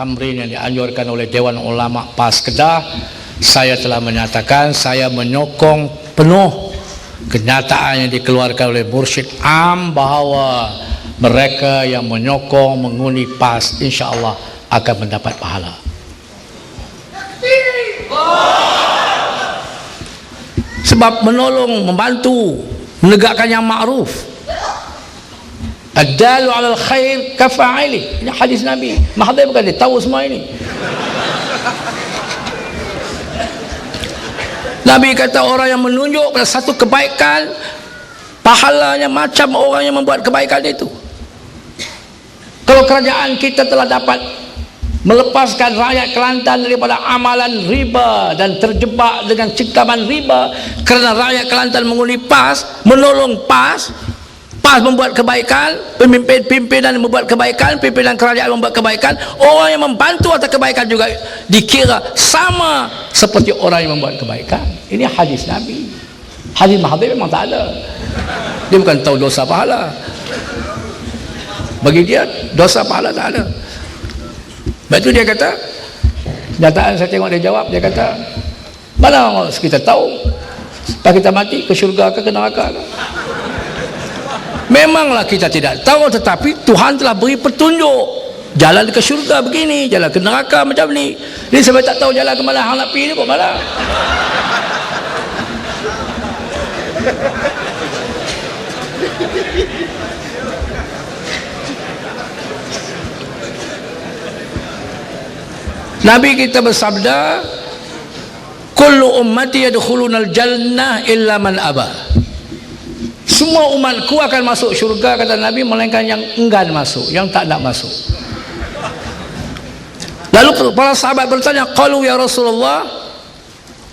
tamrin yang dianjurkan oleh Dewan Ulama PAS Kedah saya telah menyatakan saya menyokong penuh kenyataan yang dikeluarkan oleh Mursyid Am bahawa mereka yang menyokong mengundi PAS insya-Allah akan mendapat pahala. Sebab menolong, membantu, menegakkan yang ma'ruf. Ad-dalu 'alal khair kafa'ili. Ini hadis Nabi. Mahathir bukan dia tahu semua ini. Nabi kata orang yang menunjuk pada satu kebaikan pahalanya macam orang yang membuat kebaikan itu. Kalau kerajaan kita telah dapat melepaskan rakyat Kelantan daripada amalan riba dan terjebak dengan cengkaman riba kerana rakyat Kelantan mengundi PAS, menolong PAS, PAS membuat kebaikan, pemimpin-pimpinan membuat kebaikan, pimpinan kerajaan membuat kebaikan, orang yang membantu atas kebaikan juga dikira sama seperti orang yang membuat kebaikan. Ini hadis Nabi. Hadis Mahathir memang tak ada. Dia bukan tahu dosa pahala. Bagi dia, dosa pahala tak ada. Sebab itu dia kata, kenyataan saya tengok dia jawab, dia kata, mana kita tahu, setelah kita mati, ke syurga ke, ke neraka ke? Memanglah kita tidak tahu tetapi Tuhan telah beri petunjuk jalan ke syurga begini, jalan ke neraka macam ni. Ni sebab tak tahu jalan ke mana hang nak pergi ni kok mana. Nabi kita bersabda kullu ummati yadkhuluna al-jannah illa man aba semua umatku akan masuk syurga kata Nabi melainkan yang enggan masuk yang tak nak masuk. Lalu para sahabat bertanya qalu ya Rasulullah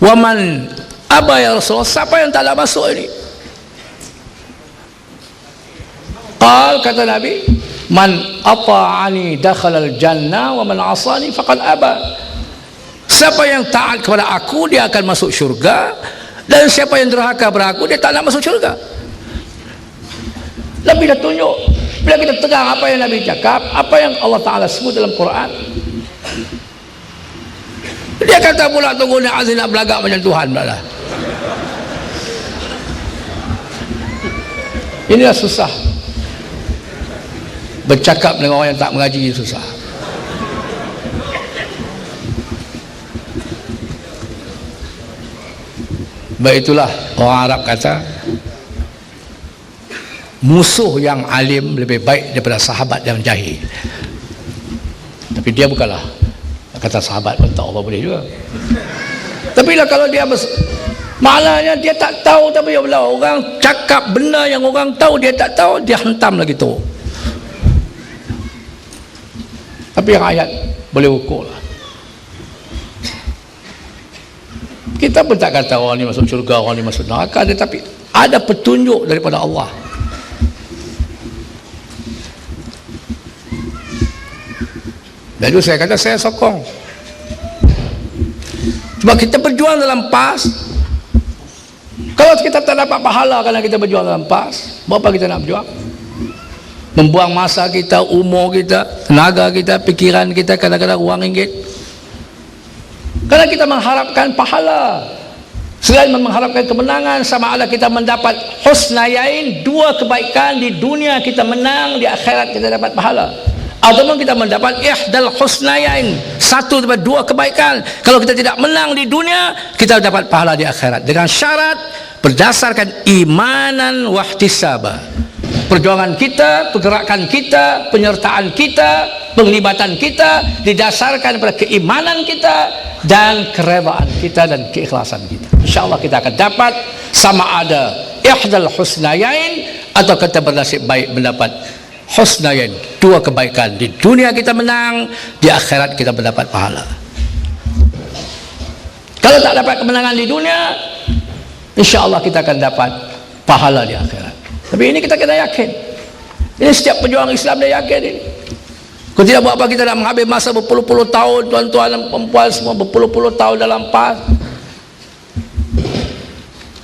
wa man aba ya Rasulullah? Siapa yang tak nak masuk ini? Qal kata Nabi man ata'ani dakhala al-jannah wa man asani faqad aba. Siapa yang taat kepada aku dia akan masuk syurga dan siapa yang derhaka kepada aku dia tak nak masuk syurga lebih dah tunjuk. Bila kita tegang apa yang Nabi cakap? Apa yang Allah Ta'ala sebut dalam Quran? Dia kata pula tunggu ni azim nak belagak macam Tuhan pula lah inilah susah. Bercakap dengan orang yang tak mengaji susah. Baik itulah orang Arab kata musuh yang alim lebih baik daripada sahabat yang jahil. Tapi dia bukanlah kata sahabat pun tak Allah boleh juga. Tapi lah kalau dia malahnya dia tak tahu tapi ya Allah orang cakap benda yang orang tahu dia tak tahu dia hentam lagi tu. Tapi yang ayat boleh ukur lah. Kita pun tak kata orang ni masuk syurga orang ni masuk neraka tetapi ada petunjuk daripada Allah Lalu saya kata saya sokong. Sebab kita berjuang dalam PAS. Kalau kita tak dapat pahala kerana kita berjuang dalam PAS, berapa kita nak berjuang? Membuang masa kita, umur kita, tenaga kita, pikiran kita, kadang-kadang uang ringgit. Kerana kita mengharapkan pahala. Selain mengharapkan kemenangan, sama ada kita mendapat husnayain, dua kebaikan di dunia kita menang, di akhirat kita dapat pahala ataupun kita mendapat ihdal husnayain. Satu daripada dua kebaikan. Kalau kita tidak menang di dunia kita dapat pahala di akhirat. Dengan syarat berdasarkan imanan wahtisaba perjuangan kita pergerakan kita penyertaan kita penglibatan kita didasarkan pada keimanan kita dan keredaan kita dan keikhlasan kita. Insyaallah kita akan dapat sama ada ihdal husnayain atau kita bernasib baik mendapat husnayan dua kebaikan. Di dunia kita menang di akhirat kita mendapat pahala. Kalau tak dapat kemenangan di dunia insyaAllah kita akan dapat pahala di akhirat. Tapi ini kita kena yakin. Ini setiap pejuang Islam dia yakin ini. Kalau tidak buat apa kita nak menghabis masa berpuluh-puluh tahun tuan-tuan dan perempuan semua berpuluh-puluh tahun dalam pas